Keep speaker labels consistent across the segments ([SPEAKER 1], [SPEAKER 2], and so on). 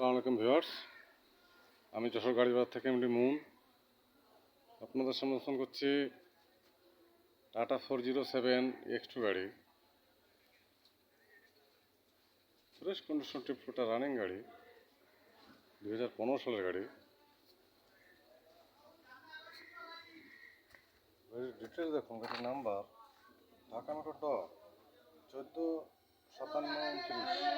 [SPEAKER 1] সালাম আলাইকুম ভিউয়ার্স। আমি যশোর গাড়ি বাজার থেকে এমডি মুন। আপনাদের সামনে ফোন করছি Tata four zero seven X two গাড়ি। ফ্রেশ কন্ডিশন টিপটা রানিং গাড়ি দু হাজার পনেরো সালের গাড়ি। গাড়ির ডিটেলস দেখুন, গাড়ির নাম্বার ঢাকা মেট্রো ড চোদ্দ সাতান্ন উনত্রিশ।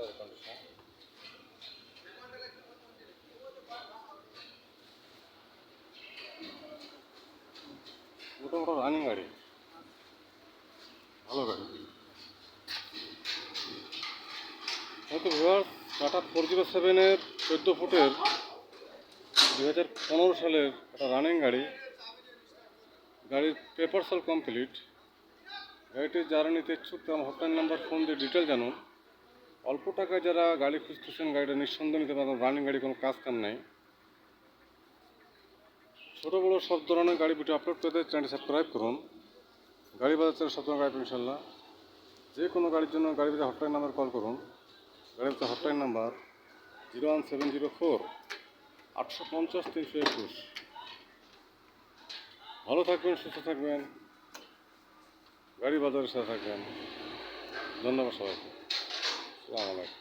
[SPEAKER 1] টায়ারের কন্ডিশন মোটামুটি রানিং গাড়ি ভালো গাড়ি হয়তো ভিওয়ার টাটা ফোর জিরো সেভেনের চোদ্দ ফুটের দু হাজার পনেরো সালের একটা রানিং গাড়ি গাড়ির পেপার সল কমপ্লিট গাড়িটি যারা নিতে ইচ্ছুক হটলাইন নাম্বার ফোন দিয়ে ডিটেল জানুন অল্প টাকায় যারা গাড়ি খুঁজতেছেন, গাড়িটা নিঃসন্দেহ নিতে পারেন রানিং গাড়ি কোনো কাজ কাম নেই। ছোটো, বড়ো সব ধরনের গাড়ি ভিডিও আপলোড করতে চ্যানেলটি সাবস্ক্রাইব করুন। গাড়ি বাজার চ্যানেল সব ধরনের গাড়ি ইনশাল্লাহ যে কোনো গাড়ির জন্য গাড়ি বাজার হটলাইন নাম্বার কল করুন। গাড়ি বাজার hotline number zero one seven zero four আটশো পঞ্চাশ তিনশো একুশ ভালো থাকবেন, সুস্থ থাকবেন। গাড়ি বাজারের সাথে থাকবেন। ধন্যবাদ সবাইকে। সালাম আলাইকুম